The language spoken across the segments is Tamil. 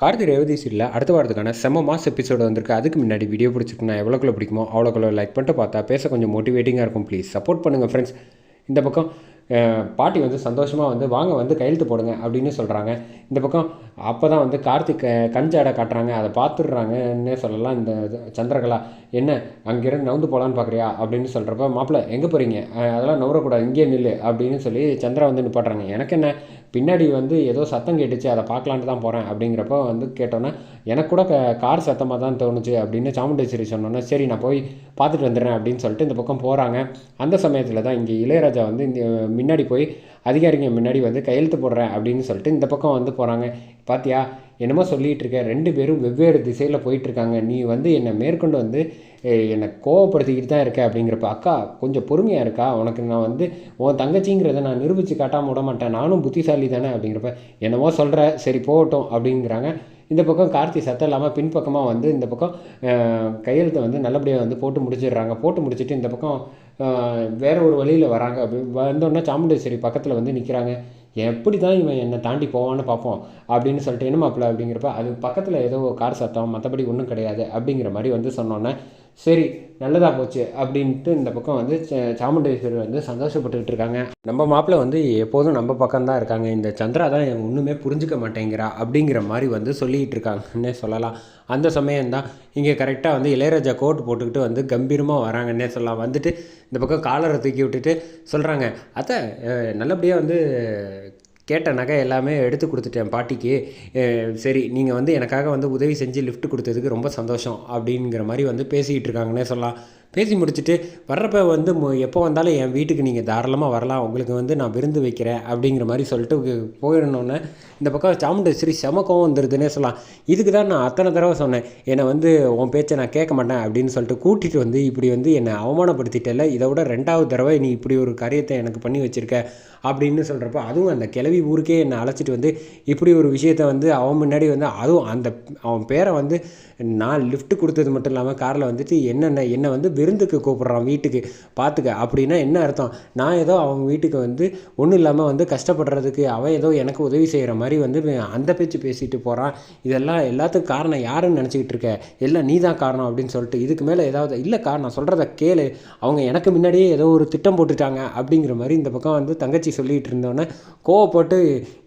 கார்த்தி ரேவதி சீரியல் அடுத்த வாரத்துக்கான செம்ம மாஸ் எபிசோடு வந்திருக்கு. அதுக்கு முன்னாடி வீடியோ பிடிச்சிருக்குன்னா எவ்வளோக்குள்ளே பிடிக்குமோ அவ்வளோக்குள்ள லைக் பண்ணிட்டு பார்த்தா பேச கொஞ்சம் மோட்டிவேட்டிங்காக இருக்கும். ப்ளீஸ் சப்போர்ட் பண்ணுங்கள் ஃப்ரெண்ட்ஸ் இந்த பக்கம் பாட்டி வந்து சந்தோஷமாக வந்து வாங்க வந்து கையெழுத்து போடுங்க அப்படின்னு சொல்கிறாங்க இந்த பக்கம் அப்போ தான் வந்து கார்த்திக் அஹ், காட்டுறாங்க. அதை பார்த்துடுறாங்கன்னே சொல்லலாம். இந்த இது, சந்திரகலா என்ன அங்கேருந்து நவுந்து போகலான்னு பார்க்குறியா அப்படின்னு சொல்கிறப்ப மாப்பிள்ளை எங்கே போகிறீங்க அதெல்லாம் நவரக்கூடாது இங்கேயே நில்லு அப்படின்னு சொல்லி சந்திரா வந்து நிப்பாட்டுறாங்க. எனக்கு என்ன? பின்னாடி வந்து ஏதோ சத்தம் கேட்டுச்சு. அதை பார்க்கலான்ட்டு தான் போகிறேன் அப்படிங்கிறப்ப வந்து கேட்டோன்னே எனக்கு கூட க- கார் சத்தமாக தான் தோணுச்சு அப்படின்னு சாமுண்டேஸ்வரி சொன்னோன்னே சரி நான் போய் பார்த்துட்டு வந்துடுறேன் அப்படின்னு சொல்லிட்டு இந்த பக்கம் போகிறாங்க அந்த சமயத்தில் தான் இங்கே இளையராஜா வந்து இந்த முன்னாடி போய் அதிகாரிங்க முன்னாடி வந்து கையெழுத்து போடுறேன் அப்படின்னு சொல்லிட்டு இந்த பக்கம் வந்து போகிறாங்க பாத்தியா என்னமோ சொல்லிகிட்டு இருக்க. ரெண்டு பேரும் வெவ்வேறு திசையில் போயிட்டுருக்காங்க நீ வந்து என்னை மேற்கொண்டு வந்து என்னை கோவப்படுத்திக்கிட்டு தான் இருக்க அப்படிங்கிறப்ப அக்கா கொஞ்சம் பொறுமையாக இருக்கா? உனக்கு நான் வந்து உன் தங்கச்சிங்கிறத நான் நிரூபித்து காட்டாமல் விட மாட்டேன். நானும் புத்திசாலி தானே அப்படிங்கிறப்ப என்னமோ சொல்கிற சரி போகட்டும் அப்படிங்கிறாங்க. இந்த பக்கம் கார்த்தி சத்தம் இல்லாமல் பின்பக்கமாக வந்து இந்த பக்கம் கையெழுத்தை வந்து நல்லபடியாக வந்து போட்டு முடிச்சிடுறாங்க. போட்டு முடிச்சுட்டு இந்த பக்கம் அஹ், வேற ஒரு வழியில் வராங்க. வந்தோடனே சாமுண்டேஸ்வரி பக்கத்தில் வந்து நிற்கிறாங்க எப்படி தான் இவன் என்னை தாண்டி போவான்னு பார்ப்போம் அப்படின்னு சொல்லிட்டு என்னமாப்பிள்ள அப்படிங்கிறப்ப அது பக்கத்தில் ஏதோ கார் சத்தம் மற்றபடி ஒன்றும் கிடையாது அப்படிங்கிற மாதிரி வந்து சொன்னோன்னே சரி நல்லதாக போச்சு அப்படின்ட்டு இந்த பக்கம் வந்து ச- சாமுண்டேஸ்வரி வந்து சந்தோஷப்பட்டுக்கிட்டு இருக்காங்க. நம்ம மாப்பிள்ளை வந்து எப்போதும் நம்ம பக்கம்தான் இருக்காங்க. இந்த சந்திரா தான் ஒன்றுமே புரிஞ்சுக்க மாட்டேங்கிறா அப்படிங்கிற மாதிரி வந்து சொல்லிக்கிட்டு இருக்காங்கன்னே சொல்லலாம். அந்த சமயம்தான் இங்கே கரெக்டாக வந்து இளையராஜா கோட் போட்டுக்கிட்டு வந்து கம்பீரமாக வராங்கன்னே சொல்லலாம். வந்துட்டு இந்த பக்கம் காலரை தூக்கி விட்டுட்டு சொல்கிறாங்க அத்தை நல்லபடியாக வந்து கேட்ட நகை எல்லாமே எடுத்து கொடுத்துட்டேன் பாட்டிக்கு. சரி நீங்கள் வந்து எனக்காக வந்து உதவி செஞ்சு லிஃப்ட் கொடுத்ததுக்கு ரொம்ப சந்தோஷம் அப்படிங்கிற மாதிரி வந்து பேசிக்கிட்டு இருக்காங்கன்னே சொல்லலாம். பேசி முடிச்சுட்டு வர்றப்ப வந்து எப்போ வந்தாலும் என் வீட்டுக்கு நீங்கள் தாராளமாக வரலாம். உங்களுக்கு வந்து நான் விருந்து வைக்கிறேன் அப்படிங்கிற மாதிரி சொல்லிட்டு கு- போயிடணுன்னே இந்த பக்கம் சாமுண்டேஸ்வரி செம கோவம் வந்துடுதுன்னே சொல்லலாம். இதுக்கு தான் நான் அத்தனை தடவை சொன்னேன். என்னை வந்து உன் பேச்சை நான் கேட்க மாட்டேன் அப்படின்னு சொல்லிட்டு கூட்டிகிட்டு வந்து இப்படி வந்து என்னை அவமானப்படுத்திட்டல இதை விட ரெண்டாவது தடவை நீ இப்படி ஒரு காரியத்தை எனக்கு பண்ணி வச்சிருக்க அப்படின்னு சொல்கிறப்ப அதுவும் அந்த கிளவி ஊருக்கே என்னை அழைச்சிட்டு வந்து இப்படி ஒரு விஷயத்த வந்து அவன் முன்னாடி வந்து அதுவும் அந்த அவன் பேரை வந்து நான் லிஃப்ட் கொடுத்தது மட்டும் இல்லாமல் காரில் வந்துட்டு என்னென்ன என்னை வந்து விருந்துக்கு கூப்பிட்றான் வீட்டுக்கு. பார்த்துக்க அப்படின்னா என்ன அர்த்தம்? நான் ஏதோ அவங்க வீட்டுக்கு வந்து ஒன்றும் இல்லாமல் வந்து கஷ்டப்படுறதுக்கு அவன் ஏதோ எனக்கு உதவி செய்கிற மாதிரி வந்து அந்த பேச்சு பேசிட்டு போகிறான் இதெல்லாம் எல்லாத்துக்கும் காரணம் யாருன்னு நினச்சிக்கிட்டு இருக்க? எல்லாம் நீ தான் காரணம் அப்படின்னு சொல்லிட்டு இதுக்கு மேலே ஏதாவது இல்லைக்கா நான் சொல்கிறத கேளு. அவங்க எனக்கு முன்னாடியே ஏதோ ஒரு திட்டம் போட்டுட்டாங்க அப்படிங்கிற மாதிரி இந்த பக்கம் வந்து தங்கச்சி சொல்லிகிட்டு இருந்தோன்னே கோவப்பட்டு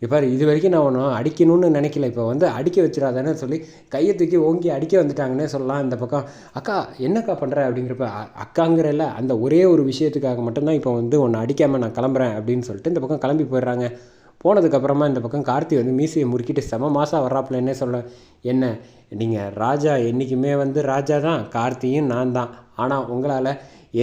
இப்போ இது வரைக்கும் நான் ஒன்றும் அடிக்கணும்னு நினைக்கல. இப்போ வந்து அடிக்க வச்சிடாதானே சொல்லி கையை தூக்கி ஓங்கி அடிக்க வந்துட்டாங்கன்னே சொல்லலாம் இந்த பக்கம். அக்கா என்னக்கா பண்ணுற அப்படிங்கிற இப்போ அக்காங்கிறல்ல அந்த ஒரே ஒரு விஷயத்துக்காக மட்டும்தான் இப்போ வந்து ஒன்று அடிக்காமல் நான் கிளம்புறேன் அப்படின்னு சொல்லிட்டு இந்த பக்கம் கிளம்பி போயிடுறாங்க. போனதுக்கப்புறமா இந்த பக்கம் கார்த்தி வந்து மீசையை முறுக்கிட்டு செம மாதம் வர்றாப்புலன்னே சொல்ல என்ன நீங்கள் ராஜா என்றைக்குமே வந்து ராஜா தான் கார்த்தியும் நான் தான் ஆனால் உங்களால்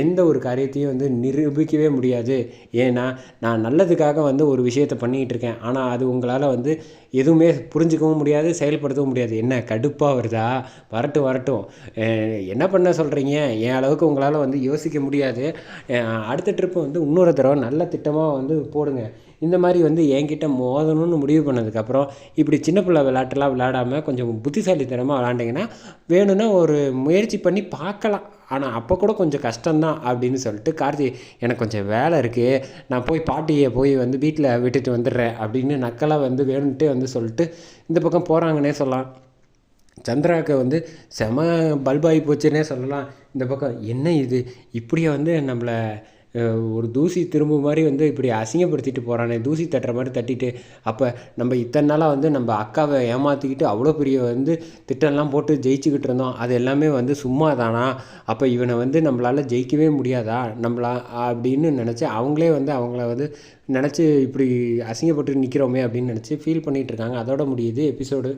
எந்த ஒரு காரியத்தையும் வந்து நிரூபிக்கவே முடியாது. ஏன்னா நான் நல்லதுக்காக வந்து ஒரு விஷயத்தை பண்ணிக்கிட்டு இருக்கேன். ஆனால் அது உங்களால் வந்து எதுவுமே புரிஞ்சுக்கவும் முடியாது செயல்படுத்தவும் முடியாது. என்ன கடுப்பாக வருதா? வரட்டும் வரட்டும். என்ன பண்ண சொல்கிறீங்க என் அளவுக்கு உங்களால் வந்து யோசிக்க முடியாது. அடுத்த ட்ரிப்பு வந்து இன்னொரு தடவை நல்ல திட்டமாக வந்து போடுங்க. இந்த மாதிரி வந்து என்கிட்ட மோதணும்னு முடிவு பண்ணதுக்கப்புறம் இப்படி சின்ன பிள்ளை விளாட்டெல்லாம் விளையாடாமல் கொஞ்சம் புத்திசாலித்தனமாக விளாண்டிங்கன்னா வேணும்னா ஒரு முயற்சி பண்ணி பார்க்கலாம். ஆனால் அப்போ கூட கொஞ்சம் கஷ்டம்தான் அப்படின்னு சொல்லிட்டு கார்த்தி எனக்கு கொஞ்சம் வேலை இருக்குது நான் போய் பாட்டியை போய் வந்து வீட்டில் விட்டுட்டு வந்துடுறேன் அப்படின்னு நக்கலாக வந்து வேணுன்ட்டே வந்து சொல்லிட்டு இந்த பக்கம் போகிறாங்கன்னே சொல்லலாம். சந்திராவுக்கு வந்து செம பல்பாகி போச்சுன்னே சொல்லலாம். இந்த பக்கம் என்ன இது? இப்படியே வந்து நம்மளை ஒரு தூசி திரும்ப மாதிரி வந்து இப்படி அசிங்கப்படுத்திட்டு போகிறானே தூசி தட்டுற மாதிரி தட்டிட்டு அப்போ நம்ம இத்தனை நாளாக வந்து நம்ம அக்காவை ஏமாற்றிக்கிட்டு அவ்வளோ பெரிய வந்து திட்டம்லாம் போட்டு ஜெயிச்சுக்கிட்டு இருந்தோம். அது எல்லாமே வந்து சும்மா தானா அப்போ இவனை வந்து நம்மளால் ஜெயிக்கவே முடியாதா? நம்மளா அப்படின்னு நினச்சி அவங்களே வந்து அவங்கள வந்து நினச்சி இப்படி அசிங்கப்பட்டு நிற்கிறோமே அப்படின்னு நினச்சி ஃபீல் பண்ணிகிட்டு இருக்காங்க. அதோட முடியுது எபிசோடு